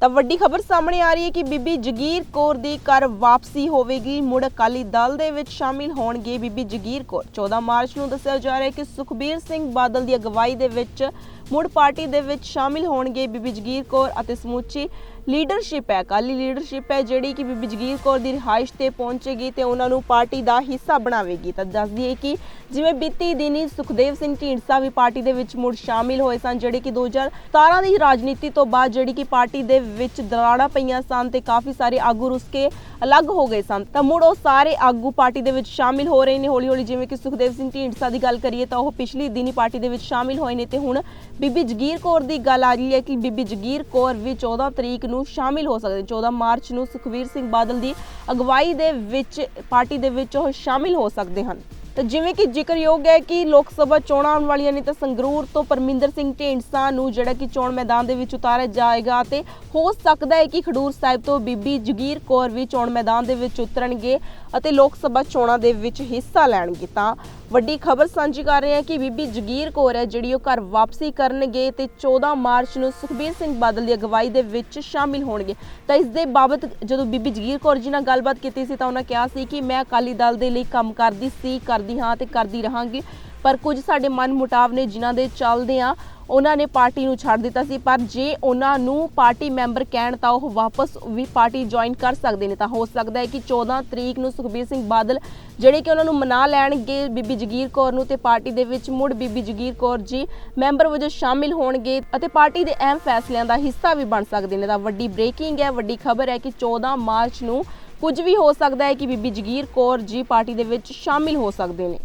ਤਾਂ ਵੱਡੀ ਖਬਰ ਸਾਹਮਣੇ ਆ ਰਹੀ ਹੈ ਕਿ ਬੀਬੀ ਜਗੀਰ ਕੌਰ ਦੀ ਘਰ ਵਾਪਸੀ ਹੋਵੇਗੀ। ਮੁੜ ਅਕਾਲੀ ਦਲ ਦੇ ਵਿੱਚ ਸ਼ਾਮਿਲ ਹੋਣਗੇ ਬੀਬੀ ਜਗੀਰ ਕੌਰ। 14 ਮਾਰਚ ਨੂੰ ਦੱਸਿਆ ਜਾ ਰਿਹਾ ਹੈ ਕਿ ਸੁਖਬੀਰ ਸਿੰਘ ਬਾਦਲ ਦੀ ਅਗਵਾਈ ਦੇ ਵਿੱਚ ਮੁੜ ਪਾਰਟੀ ਦੇ ਵਿੱਚ ਸ਼ਾਮਿਲ ਹੋਣਗੇ ਬੀਬੀ ਜਗੀਰ ਕੌਰ ਅਤੇ ਸਮੁੱਚੀ ਲੀਡਰਸ਼ਿਪ ਹੈ। ਅਕਾਲੀ ਲੀਡਰਸ਼ਿਪ ਹੈ ਜਿਹੜੀ ਕਿ ਬੀਬੀ ਜਗੀਰ ਕੌਰ ਦੀ ਰਿਹਾਇਸ਼ ਤੇ ਪਹੁੰਚੇਗੀ ਤੇ ਉਹਨਾਂ ਨੂੰ ਪਾਰਟੀ ਦਾ ਹਿੱਸਾ ਬਣਾਵੇਗੀ। ਤਾਂ ਦੱਸ ਦਈਏ ਕਿ ਜਿਵੇਂ ਬੀਤੀ ਦਿਨੀ ਸੁਖਦੇਵ ਸਿੰਘ ਢੀਂਡਸਾ ਵੀ ਪਾਰਟੀ ਦੇ ਵਿੱਚ ਮੁੜ ਸ਼ਾਮਿਲ ਹੋਏ ਸਨ, ਜਿਹੜੇ ਕਿ 2017 ਦੀ ਰਾਜਨੀਤੀ ਤੋਂ ਬਾਅਦ ਜਿਹੜੀ ਕਿ ਪਾਰਟੀ ਦੇ ਵਿੱਚ ਦਰਾੜਾ ਪਈਆਂ ਸਨ ਤੇ ਕਾਫੀ ਸਾਰੇ ਆਗੂ ਰੁਸ ਕੇ ਅਲੱਗ ਹੋ ਗਏ ਸਨ। ਤਾਂ ਮੁੜ ਉਹ ਸਾਰੇ ਆਗੂ ਪਾਰਟੀ ਦੇ ਵਿੱਚ ਸ਼ਾਮਿਲ ਹੋ ਰਹੇ ਨੇ। ਹੌਲੀ ਹੌਲੀ ਜਿਵੇਂ ਕਿ ਸੁਖਦੇਵ ਸਿੰਘ ਢੀਂਡਸਾ ਦੀ ਗੱਲ ਕਰੀਏ ਤਾਂ ਉਹ ਪਿਛਲੀ ਦਿਨੀ ਪਾਰਟੀ ਦੇ ਵਿੱਚ ਸ਼ਾਮਿਲ ਹੋਏ ਨੇ ਤੇ ਹੁਣ ਬੀਬੀ ਜਗੀਰ ਕੌਰ ਦੀ ਗੱਲ ਆ ਰਹੀ ਹੈ ਕਿ ਬੀਬੀ ਜਗੀਰ ਕੌਰ ਵੀ 14 ਤਰੀਕ ਨੂੰ ਸ਼ਾਮਿਲ ਹੋ ਸਕਦੇ 14 ਮਾਰਚ ਨੂੰ ਸੁਖਵੀਰ ਸਿੰਘ ਬਾਦਲ ਦੀ ਅਗਵਾਈ ਦੇ ਵਿੱਚ, ਪਾਰਟੀ ਦੇ ਵਿੱਚ ਉਹ ਸ਼ਾਮਿਲ ਹੋ ਸਕਦੇ ਹਨ। ਤਾਂ ਜਿਵੇਂ ਕਿ ਜ਼ਿਕਰਯੋਗ ਹੈ ਕਿ ਲੋਕ ਸਭਾ ਚੋਣਾਂ ਆਉਣ ਵਾਲੀਆਂ ਨੇ ਤਾਂ ਸੰਗਰੂਰ ਤੋਂ ਪਰਮਿੰਦਰ ਸਿੰਘ ਢੇਂਡਸਾ ਨੂੰ ਜਿਹੜਾ ਕਿ ਚੋਣ ਮੈਦਾਨ ਦੇ ਵਿੱਚ ਉਤਾਰਿਆ ਜਾਏਗਾ ਤੇ ਹੋ ਸਕਦਾ ਹੈ ਕਿ ਖਡੂਰ ਸਾਹਿਬ ਤੋਂ ਬੀਬੀ ਜਗੀਰ ਕੌਰ ਵੀ ਚੋਣ ਮੈਦਾਨ ਦੇ ਵਿੱਚ ਉਤਰਨਗੇ ਅਤੇ ਲੋਕ ਸਭਾ ਚੋਣਾਂ ਦੇ ਵਿੱਚ ਹਿੱਸਾ ਲੈਣਗੇ। ਤਾਂ ਵੱਡੀ ਖਬਰ ਸਾਂਝੀ ਕਰ ਰਹੇ ਹਾਂ ਕਿ ਬੀਬੀ ਜਗੀਰ ਕੌਰ ਹੈ ਜਿਹੜੀ ਉਹ ਘਰ ਵਾਪਸੀ ਕਰਨਗੇ ਤੇ 14 ਮਾਰਚ ਨੂੰ ਸੁਖਬੀਰ ਸਿੰਘ ਬਾਦਲ ਦੀ ਅਗਵਾਈ ਦੇ ਵਿੱਚ ਸ਼ਾਮਿਲ ਹੋਣਗੇ। ਤਾਂ ਇਸ ਦੇ ਬਾਬਤ ਜਦੋਂ ਬੀਬੀ ਜਗੀਰ ਕੌਰ ਜੀ ਨਾਲ ਗੱਲਬਾਤ ਕੀਤੀ ਸੀ ਤਾਂ ਉਹਨਾਂ ਕਿਹਾ ਸੀ ਕਿ ਮੈਂ ਅਕਾਲੀ ਦਲ ਦੇ ਲਈ ਕੰਮ ਕਰਦੀ ਸੀ ਕਰਦੀ ਹਾਂ ਤੇ ਕਰਦੀ ਰਹਾਂਗੀ। ਪਰ ਕੁਝ ਸਾਡੇ ਮਨ ਮੁਟਾਵ ਨੇ ਜਿਨ੍ਹਾਂ ਦੇ ਚੱਲਦੇ ਆ, ਉਹਨਾਂ ਨੇ ਪਾਰਟੀ ਨੂੰ ਛੱਡ ਦਿੱਤਾ ਸੀ। ਪਰ ਜੇ ਉਹਨਾਂ ਨੂੰ ਪਾਰਟੀ ਮੈਂਬਰ ਕਹਿਣ ਤਾਂ ਉਹ ਵਾਪਸ ਵੀ ਪਾਰਟੀ ਜੁਆਇਨ ਕਰ ਸਕਦੇ ਨੇ। ਤਾਂ ਹੋ ਸਕਦਾ ਹੈ ਕਿ 14 ਤਰੀਕ ਨੂੰ ਸੁਖਬੀਰ ਸਿੰਘ ਬਾਦਲ ਜਿਹੜੇ ਕਿ ਉਹਨਾਂ ਨੂੰ ਮਨਾ ਲੈਣਗੇ ਬੀਬੀ ਜਗੀਰ ਕੌਰ ਨੂੰ ਤੇ ਪਾਰਟੀ ਦੇ ਵਿੱਚ ਮੁੜ ਬੀਬੀ ਜਗੀਰ ਕੌਰ ਜੀ ਮੈਂਬਰ ਵਜੋਂ ਸ਼ਾਮਿਲ ਹੋਣਗੇ ਅਤੇ ਪਾਰਟੀ ਦੇ ਅਹਿਮ ਫੈਸਲਿਆਂ ਦਾ ਹਿੱਸਾ ਵੀ ਬਣ ਸਕਦੇ ਨੇ। ਤਾਂ ਵੱਡੀ ਬ੍ਰੇਕਿੰਗ ਹੈ, ਵੱਡੀ ਖਬਰ ਹੈ ਕਿ 14 ਮਾਰਚ ਨੂੰ ਕੁਝ ਵੀ ਹੋ ਸਕਦਾ ਹੈ ਕਿ ਬੀਬੀ ਜਗੀਰ ਕੌਰ ਜੀ ਪਾਰਟੀ ਦੇ ਵਿੱਚ ਸ਼ਾਮਿਲ ਹੋ ਸਕਦੇ ਨੇ।